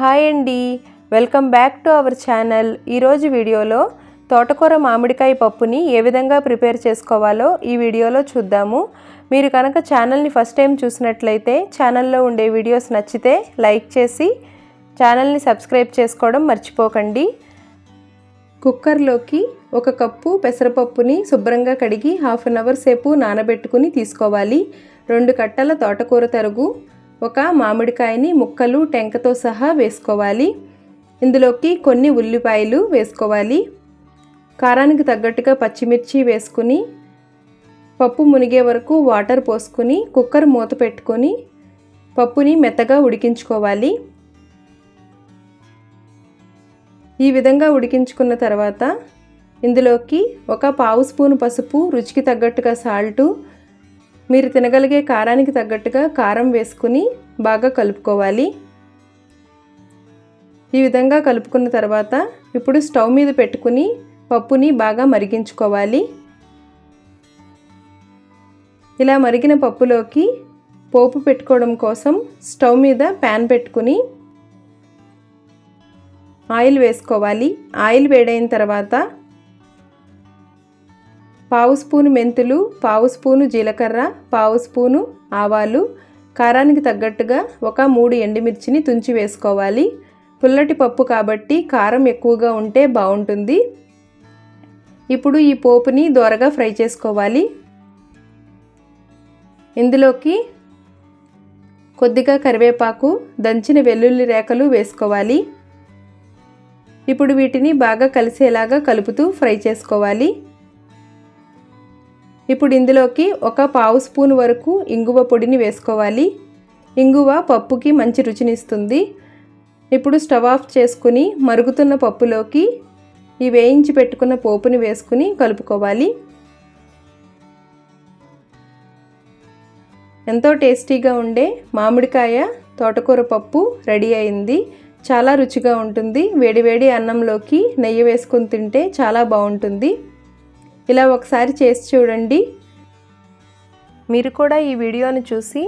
Hi అండి. Welcome back to our channel. ఈరోజు వీడియోలో తోటకూర మామిడికాయ పప్పుని ఏ విధంగా ప్రిపేర్ చేసుకోవాలో ఈ వీడియోలో చూద్దాము. మీరు కనుక ఛానల్ని ఫస్ట్ టైం చూసినట్లయితే ఛానల్లో ఉండే వీడియోస్ నచ్చితే లైక్ చేసి ఛానల్ని సబ్స్క్రైబ్ చేసుకోవడం మర్చిపోకండి. కుక్కర్లోకి ఒక కప్పు పెసరపప్పుని శుభ్రంగా కడిగి హాఫ్ అన్ అవర్ సేపు నానబెట్టుకుని తీసుకోవాలి. రెండు కట్టల తోటకూర తరుగు ఒక మామిడికాయని ముక్కలు టెంకతో సహా వేసుకోవాలి. ఇందులోకి కొన్ని ఉల్లిపాయలు వేసుకోవాలి. కారానికి తగ్గట్టుగా పచ్చిమిర్చి వేసుకుని పప్పు మునిగే వరకు వాటర్ పోసుకుని కుక్కర్ మూత పెట్టుకొని పప్పుని మెత్తగా ఉడికించుకోవాలి. ఈ విధంగా ఉడికించుకున్న తర్వాత ఇందులోకి ఒక పావు స్పూన్ పసుపు రుచికి తగ్గట్టుగా సాల్టు మీరు తినగలిగే కారానికి తగ్గట్టుగా కారం వేసుకుని బాగా కలుపుకోవాలి. ఈ విధంగా కలుపుకున్న తర్వాత ఇప్పుడు స్టవ్ మీద పెట్టుకుని పప్పుని బాగా మరిగించుకోవాలి. ఇలా మరిగిన పప్పులోకి పోపు పెట్టుకోవడం కోసం స్టవ్ మీద ప్యాన్ పెట్టుకుని ఆయిల్ వేసుకోవాలి. ఆయిల్ వేడైన తర్వాత పావు స్పూను మెంతులు పావు స్పూను జీలకర్ర పావు స్పూను ఆవాలు. కారానికి తగ్గట్టుగా ఒక మూడు ఎండుమిర్చిని తుంచి వేసుకోవాలి. పుల్లటి పప్పు కాబట్టి కారం ఎక్కువగా ఉంటే బాగుంటుంది. ఇప్పుడు ఈ పోపుని దోరగా ఫ్రై చేసుకోవాలి. ఇందులోకి కొద్దిగా కరివేపాకు దంచిన వెల్లుల్లి రేఖలు వేసుకోవాలి. ఇప్పుడు వీటిని బాగా కలిసేలాగా కలుపుతూ ఫ్రై చేసుకోవాలి. ఇప్పుడు ఇందులోకి ఒక పావు స్పూన్ వరకు ఇంగువ పొడిని వేసుకోవాలి. ఇంగువ పప్పుకి మంచి రుచినిస్తుంది. ఇప్పుడు స్టవ్ ఆఫ్ చేసుకుని మరుగుతున్న పప్పులోకి ఈ వేయించి పెట్టుకున్న పోపుని వేసుకుని కలుపుకోవాలి. ఎంతో టేస్టీగా ఉండే మామిడికాయ తోటకూర పప్పు రెడీ అయింది. చాలా రుచిగా ఉంటుంది. వేడివేడి అన్నంలోకి నెయ్యి వేసుకుని తింటే చాలా బాగుంటుంది. ఇలా ఒకసారి చేసి చూడండి. మీరు కూడా ఈ వీడియోని చూసి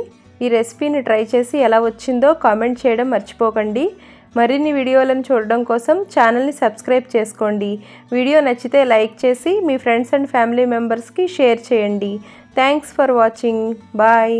ఈ రెసిపీని ట్రై చేసి ఎలా వచ్చిందో కామెంట్ చేయడం మర్చిపోకండి. మరిన్ని వీడియోలను చూడడం కోసం ఛానల్ని సబ్స్క్రైబ్ చేసుకోండి. వీడియో నచ్చితే లైక్ చేసి మీ ఫ్రెండ్స్ అండ్ ఫ్యామిలీ మెంబర్స్కి షేర్ చేయండి. Thanks for watching. బాయ్.